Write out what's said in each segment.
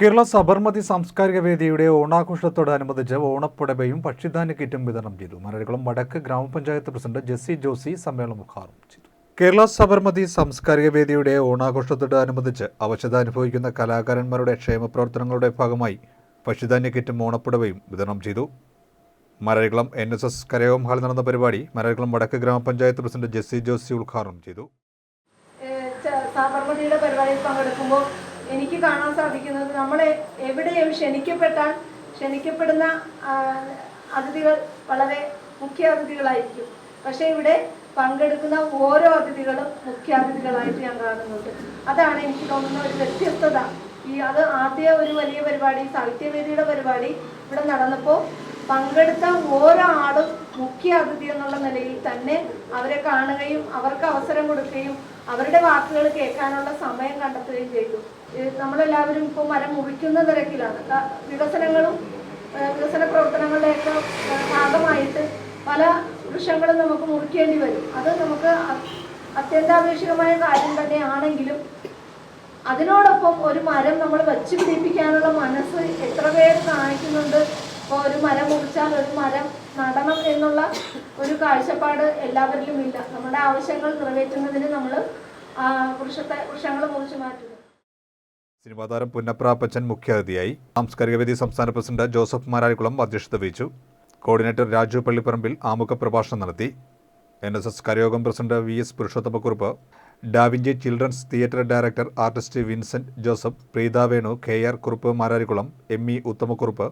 കേരള സബർമതി സാംസ്കാരിക വേദിയുടെ ഓണാഘോഷത്തോടനുബന്ധിച്ച് ഓണപ്പുടവയും പക്ഷിധാന്യ കിറ്റും വിതരണം ചെയ്തു. മലയാളികളും വടക്ക് ഗ്രാമപഞ്ചായത്ത് പ്രസിഡന്റ് ജെസ്സി ജോസി സമ്മേളനം ഉദ്ഘാടനം ചെയ്തു. കേരള സബർമതി സാംസ്കാരിക വേദിയുടെ ഓണാഘോഷത്തോടനുബന്ധിച്ച് അവശത അനുഭവിക്കുന്ന കലാകാരന്മാരുടെ ക്ഷേമ പ്രവർത്തനങ്ങളുടെ ഭാഗമായി പക്ഷിധാന്യ കിറ്റും ഓണപ്പുടവയും വിതരണം ചെയ്തു. മലയാളികുളം എൻ എസ് എസ് കരയോം ഹാളിൽ നടന്ന പരിപാടി മലയാളികുളം വടക്ക് ഗ്രാമപഞ്ചായത്ത് പ്രസിഡന്റ് ജെസ്സി ജോസി ഉദ്ഘാടനം ചെയ്തു. സബർമതിയുടെ പരിപാടിയിൽ പങ്കെടുക്കുമ്പോൾ എനിക്ക് കാണാൻ സാധിക്കുന്നത് നമ്മൾ എവിടെയും ക്ഷണിക്കപ്പെട്ടാൽ ക്ഷണിക്കപ്പെടുന്ന അതിഥികൾ വളരെ മുഖ്യ അതിഥികളായിരിക്കും. പക്ഷേ ഇവിടെ പങ്കെടുക്കുന്ന ഓരോ അതിഥികളും മുഖ്യാതിഥികളായിട്ട് ഞാൻ കാണുന്നുണ്ട്. അതാണ് എനിക്ക് തോന്നുന്ന ഒരു വ്യത്യസ്തത. ഈ അത് ആദ്യ ഒരു വലിയ പരിപാടി സാഹിത്യവേദിയുടെ പരിപാടി ഇവിടെ നടന്നപ്പോൾ പങ്കെടുത്ത ഓരോ ആളും മുഖ്യ അതിഥി എന്നുള്ള നിലയിൽ തന്നെ അവരെ കാണുകയും അവർക്ക് അവസരം കൊടുക്കുകയും അവരുടെ വാക്കുകൾ കേൾക്കാനുള്ള സമയം കണ്ടെത്തുകയും ചെയ്തു. നമ്മളെല്ലാവരും ഇപ്പോൾ മരം മുറിക്കുന്ന തിരക്കിലാണ്. വികസനങ്ങളും വികസന പ്രവർത്തനങ്ങളുടെയൊക്കെ ഭാഗമായിട്ട് പല വൃക്ഷങ്ങളും നമുക്ക് മുറിക്കേണ്ടി വരും. അത് നമുക്ക് അത്യന്താപേക്ഷികമായ കാര്യം തന്നെയാണെങ്കിലും അതിനോടൊപ്പം ഒരു മരം നമ്മൾ വച്ചു പിടിപ്പിക്കാനുള്ള മനസ്സ് എത്ര പേര് കാണിക്കുന്നുണ്ട് ഇപ്പോൾ ഒരു മരം മുറിച്ചാൽ ഒരു മരം നടണം എന്നുള്ള ഒരു കാഴ്ചപ്പാട് എല്ലാവരിലും ഇല്ല നമ്മുടെ ആവശ്യങ്ങൾ നിറവേറ്റുന്നതിന് നമ്മൾ വൃക്ഷത്തെ വൃക്ഷങ്ങൾ മുറിച്ചു മാറ്റുന്നു സിനിമാ താരം പുന്നപ്ര മുഖ്യാതിഥിയായി. സാംസ്കാരിക വേദി സംസ്ഥാന പ്രസിഡന്റ് ജോസഫ് മാരാരിക്കുളം അധ്യക്ഷത വഹിച്ചു. കോർഡിനേറ്റർ രാജു പള്ളിപ്പറമ്പിൽ ആമുഖ പ്രഭാഷണം നടത്തി. N S S കരയോഗം president V S Purushothamakurup. Da Vinci children's theatre director artist Vincent Joseph. Preetha Venu K R Kurup Mararikulam M E Uthamakurup.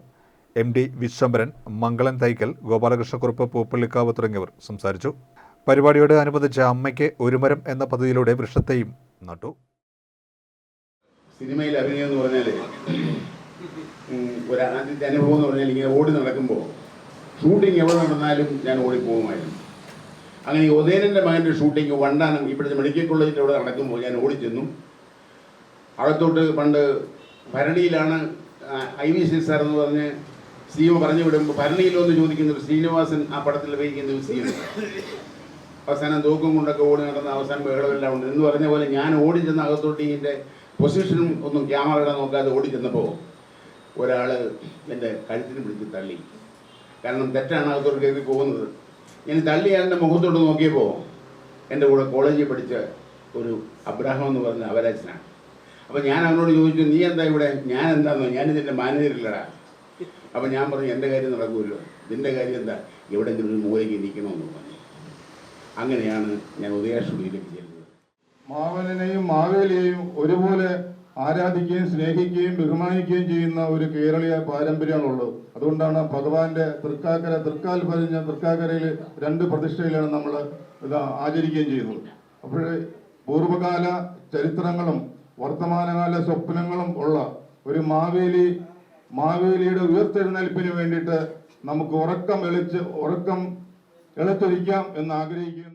M D Viswambharan Mangalan Thaikkal Gopalakrishnakurup Pooppallikkavu തുടങ്ങിയവർ സംസാരിച്ചു. പരിപാടിയോട് അനുബന്ധിച്ച് അമ്മയ്ക്ക് ഒരുമരം എന്ന പദ്ധതിയിലൂടെ വൃക്ഷത്തെയും നട്ടു. സിനിമയിൽ അഭിനയം എന്ന് പറഞ്ഞാൽ ഒരു ആദ്യത്തെ അനുഭവം എന്ന് പറഞ്ഞാൽ ഇങ്ങനെ ഓടി നടക്കുമ്പോൾ ഷൂട്ടിംഗ് എവിടെ നടന്നാലും ഞാൻ ഓടിപ്പോകുമായിരുന്നു അങ്ങനെ ഉദയനന്റെ മകന്റെ ഷൂട്ടിംഗ് വണ്ടാനം ഇപ്പോഴത്തെ മെഡിക്കൽ കോളേജിന്റെ അവിടെ നടക്കുമ്പോൾ ഞാൻ ഓടിച്ചെന്നു അകത്തോട്ട് പണ്ട് ഭരണിയിലാണ് ഐ വി സി സാർ എന്ന് പറഞ്ഞ് സി പറഞ്ഞു വിടുമ്പോൾ ഭരണിയിലോ എന്ന് ചോദിക്കുന്ന ഒരു ശ്രീനിവാസൻ ആ പടത്തിൽ വഹിക്കുന്ന ഒരു സീൻ അവസാനം തൂക്കം കൊണ്ടൊക്കെ ഓടി നടന്ന അവസാനം ബഹളമെല്ലാം ഉണ്ട്. എന്ന് പറഞ്ഞ പോലെ ഞാൻ ഓടി ചെന്ന അകത്തോട്ട് ഇതിന്റെ പൊസിഷനും ഒന്നും ക്യാമറ നോക്കാതെ ഓടി ചെന്നപ്പോൾ ഒരാൾ എന്റെ കഴുത്തിന് പിടിച്ച് തള്ളി. കാരണം തെറ്റാണ് അകത്തോട്ട് കയറി പോകുന്നത്. ഇനി തള്ളി അയാളുടെ മുഖത്തോട്ട് നോക്കിയപ്പോൾ എന്റെ കൂടെ കോളേജിൽ പഠിച്ച ഒരു അബ്രാഹം എന്ന് പറഞ്ഞ അവരാജനാണ് അപ്പോൾ ഞാൻ അവനോട് ചോദിച്ചു നീ എന്താ ഇവിടെ? ഞാൻ എന്താന്നോ? ഞാനിതിന്റെ മാനേജറില്ലടാ അപ്പോൾ ഞാൻ പറഞ്ഞു എന്റെ കാര്യം നടക്കുമല്ലോ ഇതിന്റെ കാര്യം എന്താ? എവിടെയെങ്കിലും ഒരു മൂലയ്ക്ക് ഇരിക്കണമെന്ന് പറഞ്ഞു. അങ്ങനെയാണ് ഞാൻ ഉദയ സ്റ്റുഡിയോയിലേക്ക് ചെല്ലുന്നത്. മാവനെയും മാവേലിയെയും ഒരുപോലെ ആരാധിക്കുകയും സ്നേഹിക്കുകയും ബഹുമാനിക്കുകയും ചെയ്യുന്ന ഒരു കേരളീയ പാരമ്പര്യമാണുള്ളത്. അതുകൊണ്ടാണ് ഭഗവാന്റെ തൃക്കാക്കര തൃക്കാൽ പതിഞ്ഞ തൃക്കാക്കരയിൽ രണ്ട് പ്രതിഷ്ഠയിലാണ് നമ്മൾ ഇത് ആചരിക്കുകയും ചെയ്യുന്നത്. അപ്പോൾ പൂർവകാല ചരിത്രങ്ങളും വർത്തമാനകാല സ്വപ്നങ്ങളും ഉള്ള ഒരു മാവേലി മാവേലിയുടെ ഉയർത്തെഴുന്നേൽപ്പിന് വേണ്ടിയിട്ട് നമുക്ക് ഉറക്കം എളിച്ച് ഉറക്കം എളുത്തൊരിക്കാം എന്ന് ആഗ്രഹിക്കുന്നു.